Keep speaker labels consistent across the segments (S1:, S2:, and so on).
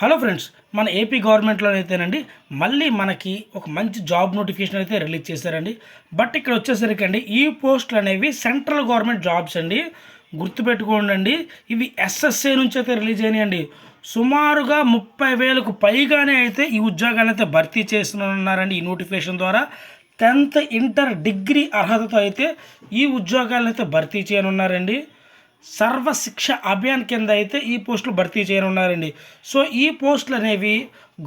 S1: Hello friends మన AP గవర్నమెంట్లో అయితేనండి మళ్ళీ మనకి ఒక మంచి జాబ్ నోటిఫికేషన్ అయితే రిలీజ్ చేశారండి. బట్ ఇక్కడ వచ్చేసరికి అండి ఈ పోస్టులు అనేవి సెంట్రల్ గవర్నమెంట్ జాబ్స్ అండి. గుర్తుపెట్టుకోండి ఇవి ఎస్ఎస్ఏ నుంచి అయితే రిలీజ్ అయినాయండి. సుమారుగా ముప్పై వేలకు పైగానే అయితే ఈ ఉద్యోగాలు అయితే భర్తీ చేస్తున్నారండి ఈ నోటిఫికేషన్ ద్వారా. టెన్త్ ఇంటర్ డిగ్రీ అర్హతతో అయితే ఈ ఉద్యోగాలను అయితే భర్తీ చేయనున్నారండి. సర్వశిక్ష అభియాన్ కింద అయితే ఈ పోస్టులు భర్తీ చేయనున్నారండి. సో ఈ పోస్టులు అనేవి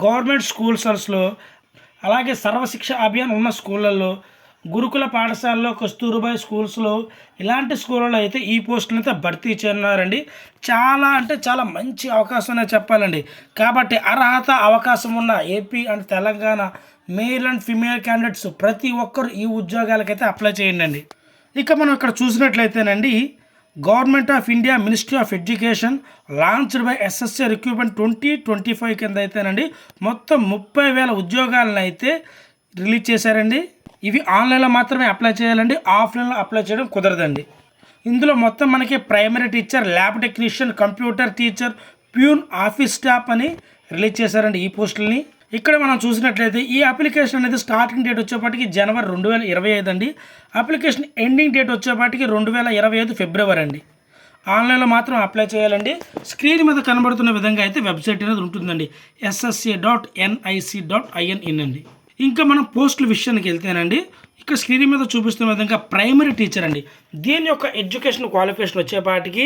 S1: గవర్నమెంట్ స్కూల్స్లో అలాగే సర్వశిక్ష అభియాన్ ఉన్న స్కూళ్ళల్లో గురుకుల పాఠశాలలో కస్తూరుబాయ్ స్కూల్స్లో ఇలాంటి స్కూళ్ళలో అయితే ఈ పోస్టులను అయితే భర్తీ చేయనున్నారండి. చాలా అంటే చాలా మంచి అవకాశం చెప్పాలండి. కాబట్టి అర్హత అవకాశం ఉన్న AP and Telangana male and female candidates ప్రతి ఒక్కరు ఈ ఉద్యోగాలకైతే అప్లై చేయండి అండి. ఇక మనం ఇక్కడ చూసినట్లయితేనండి government of India ministry of education launched by SSA recruitment twenty twenty five కింద అయితేనండి మొత్తం ముప్పై వేల ఉద్యోగాలను అయితే రిలీజ్ చేశారండి. ఇవి ఆన్లైన్లో మాత్రమే అప్లై చేయాలండి. ఆఫ్లైన్లో అప్లై చేయడం కుదరదండి. ఇందులో మొత్తం మనకి primary teacher lab technician computer teacher peon office staff అని రిలీజ్ చేశారండి ఈ పోస్టులని. ఇక్కడ మనం చూసినట్లయితే ఈ అప్లికేషన్ అనేది స్టార్టింగ్ డేట్ వచ్చేపాటికి జనవరి రెండు వేల ఇరవై ఐదు అండి. అప్లికేషన్ ఎండింగ్ డేట్ వచ్చేపాటికి రెండు వేల ఇరవై ఐదు ఫిబ్రవరి అండి. ఆన్లైన్లో మాత్రం అప్లై చేయాలండి. స్క్రీన్ మీద కనబడుతున్న విధంగా అయితే వెబ్సైట్ అనేది ఉంటుందండి. SSC dot NIC dot IN in అండి. ఇంకా మనం పోస్టుల విషయానికి వెళ్తేనండి ఇక్కడ స్క్రీన్ మీద చూపిస్తున్న విధంగా ప్రైమరీ టీచర్ అండి. దీని యొక్క ఎడ్యుకేషన్ క్వాలిఫికేషన్ వచ్చేపాటికి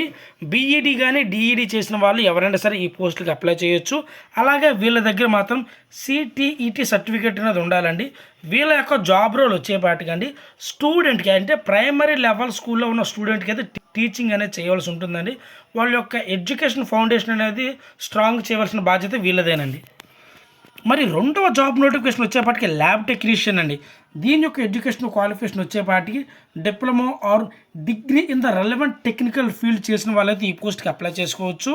S1: బీఈడి కానీ డిఈడి చేసిన వాళ్ళు ఎవరైనా సరే ఈ పోస్టులకు అప్లై చేయొచ్చు. అలాగే వీళ్ళ దగ్గర మాత్రం సిటీఈటీ సర్టిఫికేట్ అనేది ఉండాలండి. వీళ్ళ యొక్క జాబ్ రోల్ వచ్చేపాటికి అండి స్టూడెంట్కి అంటే ప్రైమరీ లెవెల్ స్కూల్లో ఉన్న స్టూడెంట్కి అయితే టీచింగ్ అనేది చేయవలసి ఉంటుందండి. వాళ్ళ యొక్క ఎడ్యుకేషన్ ఫౌండేషన్ అనేది స్ట్రాంగ్ చేయవలసిన బాధ్యత వీళ్ళదేనండి. మరి రెండవ జాబ్ నోటిఫికేషన్ వచ్చేపాటికి ల్యాబ్ టెక్నీషియన్ అండి. దీని యొక్క ఎడ్యుకేషన్ క్వాలిఫికేషన్ వచ్చేపాటికి diploma or degree in the relevant technical field చేసిన వాళ్ళైతే ఈ పోస్ట్కి అప్లై చేసుకోవచ్చు.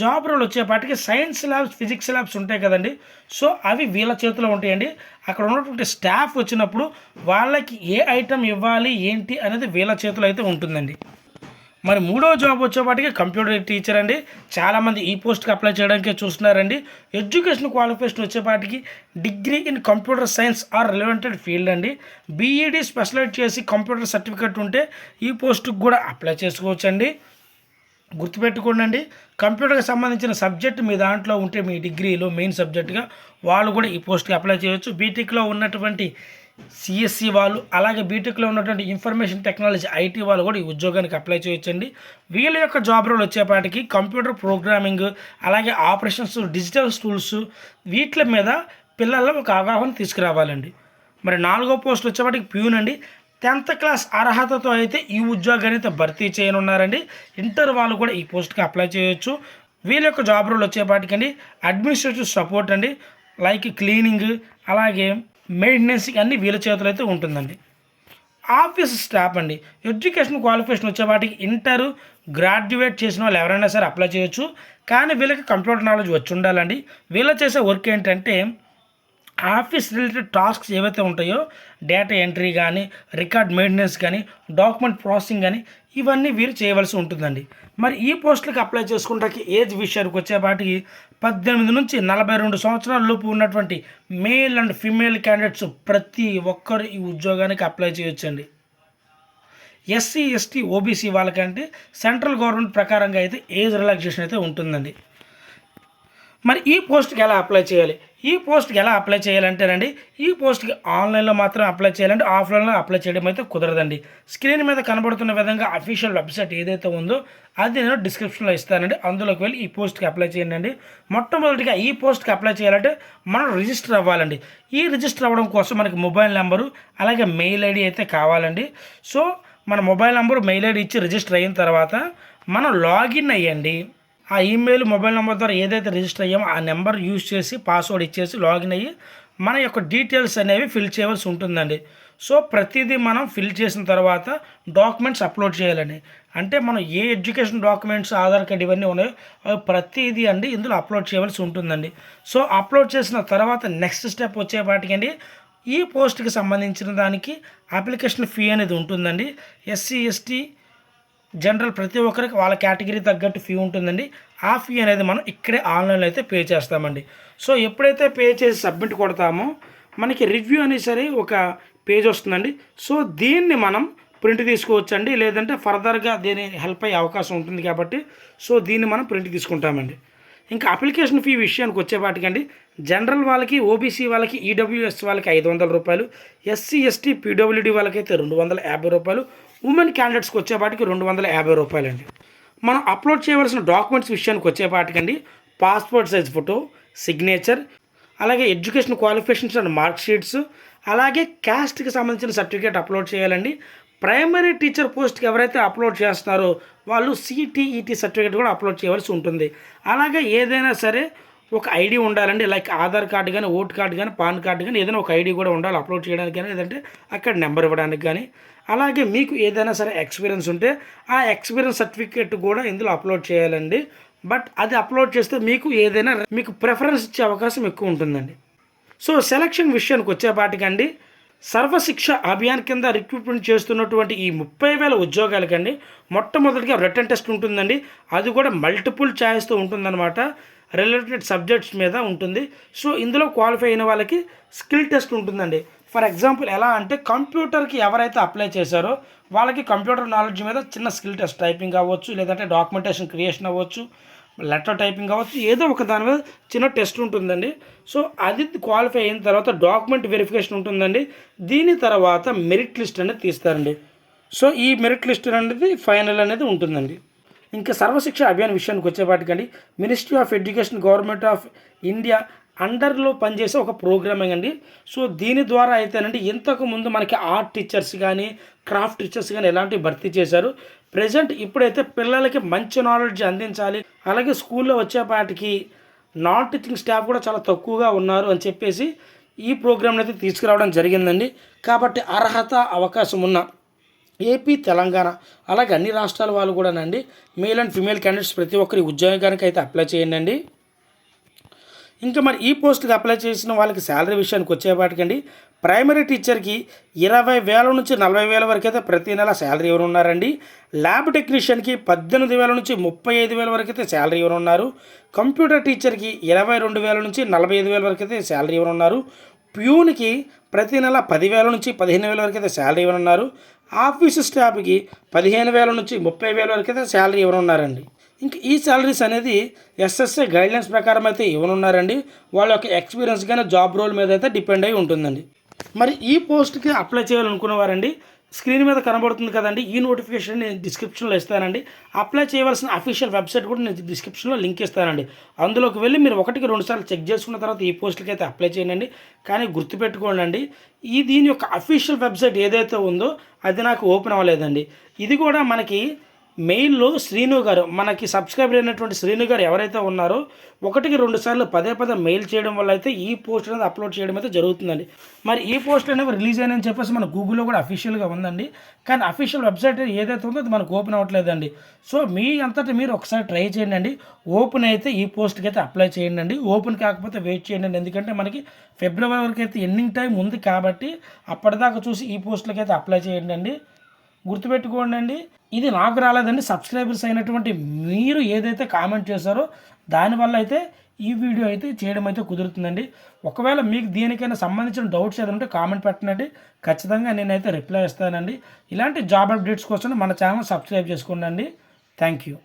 S1: జాబ్ రోల్ వచ్చేపాటికి సైన్స్ ల్యాబ్స్ ఫిజిక్స్ ల్యాబ్స్ ఉంటాయి కదండి. సో అవి వీళ్ళ చేతిలో ఉంటాయండి. అక్కడ ఉన్నటువంటి స్టాఫ్ వచ్చినప్పుడు వాళ్ళకి ఏ ఐటమ్ ఇవ్వాలి ఏంటి అనేది వీళ్ళ చేతిలో అయితే ఉంటుందండి. మరి మూడో జాబ్ వచ్చేపాటికి కంప్యూటర్ టీచర్ అండి. చాలామంది ఈ పోస్ట్కి అప్లై చేయడానికే చూస్తున్నారండి. ఎడ్యుకేషన్ క్వాలిఫికేషన్ వచ్చేపాటికి degree in computer science or relevanted field అండి. బీఈడి స్పెషలైజ్ చేసి కంప్యూటర్ సర్టిఫికేట్ ఉంటే ఈ పోస్ట్కి కూడా అప్లై చేసుకోవచ్చండి. గుర్తుపెట్టుకోండి కంప్యూటర్కి సంబంధించిన సబ్జెక్ట్ మీ దాంట్లో ఉంటే మీ డిగ్రీలో మెయిన్ సబ్జెక్ట్గా వాళ్ళు కూడా ఈ పోస్ట్కి అప్లై చేయొచ్చు. బీటెక్లో ఉన్నటువంటి సిఎస్సి వాళ్ళు అలాగే బీటెక్లో ఉన్నటువంటి ఇన్ఫర్మేషన్ టెక్నాలజీ ఐటీ వాళ్ళు కూడా ఈ ఉద్యోగానికి అప్లై చేయొచ్చండి. వీళ్ళ యొక్క జాబ్ రోల్ వచ్చేపాటికి కంప్యూటర్ ప్రోగ్రామింగ్ అలాగే ఆపరేషన్స్ డిజిటల్ టూల్స్ వీటి మీద పిల్లల్లో ఒక అవగాహన తీసుకురావాలండి. మరి నాలుగో పోస్ట్ వచ్చేపాటికి ప్యూన్ అండి. టెన్త్ క్లాస్ అర్హతతో అయితే ఈ ఉద్యోగాన్ని అయితే భర్తీ చేయనున్నారండి. ఇంటర్ వాళ్ళు కూడా ఈ పోస్ట్కి అప్లై చేయొచ్చు. వీళ్ళ యొక్క జాబ్ రోల్ వచ్చేపాటికండి. అడ్మినిస్ట్రేటివ్ సపోర్ట్ అండి. లైక్ క్లీనింగ్ అలాగే మెయింటెనెన్స్ అన్ని వీళ్ళ చేతులు అయితే ఉంటుందండి. ఆఫీస్ స్టాఫ్ అండి. ఎడ్యుకేషన్ క్వాలిఫికేషన్ వచ్చేవాటికి ఇంటర్ గ్రాడ్యుయేట్ చేసిన వాళ్ళు ఎవరైనా సరే అప్లై చేయొచ్చు. కానీ వీళ్ళకి కంప్యూటర్ నాలెడ్జ్ వచ్చి ఉండాలండి. వీళ్ళు చేసే వర్క్ ఏంటంటే ఆఫీస్ రిలేటెడ్ టాస్క్స్ ఏవైతే ఉంటాయో డేటా ఎంట్రీ కానీ రికార్డ్ మెయింటెనెన్స్ కానీ డాక్యుమెంట్ ప్రాసెసింగ్ కానీ ఇవన్నీ వీరు చేయవలసి ఉంటుందండి. మరి ఈ పోస్టులకు అప్లై చేసుకుంటాకి ఏజ్ విషయానికి వచ్చేపాటికి పద్దెనిమిది నుంచి నలభై రెండు సంవత్సరాల లోపు ఉన్నటువంటి మేల్ అండ్ ఫిమేల్ క్యాండిడేట్స్ ప్రతి ఒక్కరు ఈ ఉద్యోగానికి అప్లై చేయొచ్చండి. ఎస్సీ ఎస్టీ ఓబీసీ వాళ్ళకంటే సెంట్రల్ గవర్నమెంట్ ప్రకారంగా అయితే ఏజ్ రిలాక్సేషన్ అయితే ఉంటుందండి. మరి ఈ పోస్ట్కి ఎలా అప్లై చేయాలి? ఈ పోస్ట్కి ఎలా అప్లై చేయాలంటేనండి ఈ పోస్ట్కి ఆన్లైన్లో మాత్రం అప్లై చేయాలంటే ఆఫ్లైన్లో అప్లై చేయడం అయితే కుదరదండి. స్క్రీన్ మీద కనబడుతున్న విధంగా అఫీషియల్ వెబ్సైట్ ఏదైతే ఉందో అది నేను డిస్క్రిప్షన్లో ఇస్తానండి. అందులోకి వెళ్ళి ఈ పోస్ట్కి అప్లై చేయండి మొట్టమొదటిగా ఈ పోస్ట్కి అప్లై చేయాలంటే మనం రిజిస్టర్ అవ్వాలండి. ఈ రిజిస్టర్ అవ్వడం కోసం మనకి మొబైల్ నెంబరు అలాగే మెయిల్ ఐడి అయితే కావాలండి. సో మన మొబైల్ నెంబరు మెయిల్ ఐడి ఇచ్చి రిజిస్టర్ అయిన తర్వాత మనం లాగిన్ అయ్యండి. ఆ ఈమెయిల్ మొబైల్ నెంబర్ ద్వారా ఏదైతే రిజిస్టర్ అయ్యామో ఆ నెంబర్ యూజ్ చేసి పాస్వర్డ్ ఇచ్చేసి లాగిన్ అయ్యి మన యొక్క డీటెయిల్స్ అనేవి ఫిల్ చేయవలసి ఉంటుందండి. సో ప్రతిదీ మనం ఫిల్ చేసిన తర్వాత డాక్యుమెంట్స్ అప్లోడ్ చేయాలండి. అంటే మనం ఏ ఎడ్యుకేషన్ డాక్యుమెంట్స్ ఆధార్ కార్డ్ ఇవన్నీ ఉన్నాయో అవి ప్రతిదీ అండి ఇందులో అప్లోడ్ చేయవలసి ఉంటుందండి. సో అప్లోడ్ చేసిన తర్వాత నెక్స్ట్ స్టెప్ వచ్చేపాటికండి ఈ పోస్ట్కి సంబంధించిన దానికి అప్లికేషన్ ఫీ అనేది ఉంటుందండి. ఎస్సీ ఎస్టీ జనరల్ ప్రతి ఒక్కరికి వాళ్ళ కేటగిరీ తగ్గట్టు ఫీ ఉంటుందండి. ఆ ఫీ అనేది మనం ఇక్కడే ఆన్లైన్లో అయితే పే చేస్తామండి. సో ఎప్పుడైతే పే చేసి సబ్మిట్ కొడతామో మనకి రివ్యూ అనే సరే ఒక పేజ్ వస్తుందండి. సో దీన్ని మనం ప్రింట్ తీసుకోవచ్చండి. లేదంటే ఫర్దర్గా దీని హెల్ప్ అయ్యే అవకాశం ఉంటుంది కాబట్టి సో దీన్ని మనం ప్రింట్ తీసుకుంటామండి. ఇంకా అప్లికేషన్ ఫీ విషయానికి వచ్చేపాటికండి. జనరల్ వాళ్ళకి ఓబీసీ వాళ్ళకి ఈడబ్ల్యూఎస్ వాళ్ళకి ఐదు వందల రూపాయలు ఎస్సీ ఎస్టీ పీడబ్ల్యూడి వాళ్ళకైతే రెండు వందల యాభై రూపాయలు ఉమెన్ క్యాండిడేట్స్కి వచ్చేపాటికి రెండు వందల యాభై రూపాయలండి. మనం అప్లోడ్ చేయవలసిన డాక్యుమెంట్స్ విషయానికి వచ్చేపాటికండి. పాస్పోర్ట్ సైజ్ ఫోటో సిగ్నేచర్ అలాగే education qualifications and mark sheets అలాగే క్యాస్ట్కి సంబంధించిన సర్టిఫికేట్ అప్లోడ్ చేయాలండి. ప్రైమరీ టీచర్ పోస్ట్కి ఎవరైతే అప్లోడ్ చేస్తున్నారో వాళ్ళు సిటీఈటీ సర్టిఫికేట్ కూడా అప్లోడ్ చేయవలసి ఉంటుంది. అలాగే ఏదైనా సరే ఒక ఐడి ఉండాలండి లైక్ ఆధార్ కార్డు కానీ ఓటు కార్డు కానీ పాన్ కార్డు కానీ ఏదైనా ఒక ఐడి కూడా ఉండాలి అప్లోడ్ చేయడానికి కానీ లేదంటే అక్కడ నెంబర్ ఇవ్వడానికి కానీ అలాగే మీకు ఏదైనా సరే ఎక్స్పీరియన్స్ ఉంటే ఆ ఎక్స్పీరియన్స్ సర్టిఫికేట్ కూడా ఇందులో అప్లోడ్ చేయాలండి. బట్ అది అప్లోడ్ చేస్తే మీకు ఏదైనా మీకు ప్రిఫరెన్స్ ఇచ్చే అవకాశం ఎక్కువ ఉంటుందండి. సో సెలక్షన్ విషయానికి వచ్చేపాటికండి సర్వశిక్ష అభియాన్ కింద రిక్రూట్మెంట్ చేస్తున్నటువంటి ఈ ముప్పై వేల ఉద్యోగాలకండి మొట్టమొదటిగా రిటర్న్ టెస్ట్ ఉంటుందండి. అది కూడా మల్టిపుల్ ఛాయిస్తో ఉంటుందన్నమాట. రిలేటెడ్ సబ్జెక్ట్స్ మీద ఉంటుంది. సో ఇందులో క్వాలిఫై అయిన వాళ్ళకి స్కిల్ టెస్ట్ ఉంటుందండి. ఫర్ ఎగ్జాంపుల్ ఎలా అంటే కంప్యూటర్కి ఎవరైతే అప్లై చేశారో వాళ్ళకి కంప్యూటర్ నాలెడ్జ్ మీద చిన్న స్కిల్ టెస్ట్ టైపింగ్ అవ్వచ్చు లేదంటే డాక్యుమెంటేషన్ క్రియేషన్ అవ్వచ్చు లెటర్ టైపింగ్ అవ్వచ్చు ఏదో ఒక దాని మీద చిన్న టెస్ట్ ఉంటుందండి. సో అది క్వాలిఫై అయిన తర్వాత డాక్యుమెంట్ వెరిఫికేషన్ ఉంటుందండి. దీని తర్వాత మెరిట్ లిస్ట్ అనేది తీస్తారండి. సో ఈ మెరిట్ లిస్ట్ అనేది ఫైనల్ అనేది ఉంటుందండి. ఇంకా సర్వశిక్ష అభియాన్ విషయానికి వచ్చేపాటికండి ministry of education government of India అండర్లో పనిచేసే ఒక ప్రోగ్రామింగ్ అండి సో దీని ద్వారా అయితేనండి ఇంతకు ముందు మనకి ఆర్ట్ టీచర్స్ కానీ క్రాఫ్ట్ టీచర్స్ కానీ ఎలాంటివి భర్తీ చేశారు. ప్రజెంట్ ఇప్పుడైతే పిల్లలకి మంచి నాలెడ్జ్ అందించాలి. అలాగే స్కూల్లో వచ్చేపాటికి నాన్ టీచింగ్ స్టాఫ్ కూడా చాలా తక్కువగా ఉన్నారు అని చెప్పేసి ఈ ప్రోగ్రామ్ని అయితే తీసుకురావడం జరిగిందండి. కాబట్టి అర్హత అవకాశం ఉన్న ఏపీ తెలంగాణ అలాగే అన్ని రాష్ట్రాల వాళ్ళు కూడానండి మేల్ అండ్ ఫిమేల్ క్యాండిడేట్స్ ప్రతి ఒక్కరి ఉద్యోగానికి అయితే అప్లై చేయండి ఇంకా మరి ఈ పోస్ట్కి అప్లై చేసిన వాళ్ళకి శాలరీ విషయానికి వచ్చేపాటికండి ప్రైమరీ టీచర్కి ఇరవై వేల నుంచి నలభై వేల వరకు అయితే ప్రతి నెల శాలరీ ఎవరు ఉన్నారండి ల్యాబ్ టెక్నీషియన్కి పద్దెనిమిది వేల నుంచి ముప్పై ఐదు వేల వరకు అయితే శాలరీ ఎవరు ఉన్నారు కంప్యూటర్ టీచర్కి ఇరవై రెండు వేల నుంచి నలభై ఐదు వేల వరకు అయితే శాలరీ ఎవరు ఉన్నారు ప్యూన్కి ప్రతి నెల పదివేల నుంచి పదిహేను వేల వరకు అయితే శాలరీ ఇవ్వనున్నారు. ఆఫీసు స్టాఫ్కి పదిహేను వేల నుంచి ముప్పై వేల వరకు అయితే శాలరీ ఇవ్వనున్నారండి. ఇంకా ఈ శాలరీస్ అనేది ఎస్ఎస్ఏ గైడ్లైన్స్ ప్రకారం అయితే ఇవ్వనున్నారండి. వాళ్ళ యొక్క ఎక్స్పీరియన్స్ కానీ జాబ్ రోల్ మీద అయితే డిపెండ్ అయి ఉంటుందండి. మరి ఈ పోస్ట్కి అప్లై చేయాలనుకున్న వారండి స్క్రీన్ మీద కనబడుతుంది కదండి. ఈ నోటిఫికేషన్ నేను డిస్క్రిప్షన్లో ఇస్తానండి. అప్లై చేయవలసిన అఫీషియల్ వెబ్సైట్ కూడా నేను డిస్క్రిప్షన్లో లింక్ ఇస్తానండి. అందులోకి వెళ్ళి మీరు ఒకటికి రెండు సార్లు చెక్ చేసుకున్న తర్వాత ఈ పోస్టులకి అయితే అప్లై చేయండి. కానీ గుర్తుపెట్టుకోండి ఈ దీని యొక్క అఫీషియల్ వెబ్సైట్ ఏదైతే ఉందో అది నాకు ఓపెన్ అవ్వలేదండి. ఇది కూడా మనకి మెయిల్లో శ్రీను గారు మనకి సబ్స్క్రైబర్ అయినటువంటి శ్రీను గారు ఎవరైతే ఉన్నారో ఒకటికి రెండు సార్లు పదే పదే మెయిల్ చేయడం వల్ల అయితే ఈ పోస్ట్ అనేది అప్లోడ్ చేయడం అయితే జరుగుతుందండి. మరి ఈ పోస్ట్ అనేవి రిలీజ్ అయినని చెప్పేసి మన గూగుల్లో కూడా అఫీషియల్గా ఉందండి. కానీ అఫీషియల్ వెబ్సైట్ ఏదైతే ఉందో అది మనకు ఓపెన్ అవ్వట్లేదండి. సో మీ అంతటా మీరు ఒకసారి ట్రై చేయండి అండి. ఓపెన్ అయితే ఈ పోస్ట్కి అయితే అప్లై చేయండి అండి. ఓపెన్ కాకపోతే వెయిట్ చేయండి అండి. ఎందుకంటే మనకి ఫిబ్రవరి వరకు అయితే ఎండింగ్ టైం ఉంది కాబట్టి అప్పటిదాకా చూసి ఈ పోస్టులకి అయితే అప్లై చేయండి అండి. గుర్తుపెట్టుకోండి అండి ఇది నాకు రాలేదండి. సబ్స్క్రైబర్స్ అయినటువంటి మీరు ఏదైతే కామెంట్ చేశారో దానివల్ల అయితే ఈ వీడియో అయితే చేయడం అయితే కుదురుతుందండి. ఒకవేళ మీకు దేనికైనా సంబంధించిన డౌట్స్ ఏదంటే కామెంట్ పెట్టండి. ఖచ్చితంగా నేనైతే రిప్లై ఇస్తానండి. ఇలాంటి జాబ్ అప్డేట్స్ కోసం మన ఛానల్ సబ్స్క్రైబ్ చేసుకోండి థ్యాంక్ యూ.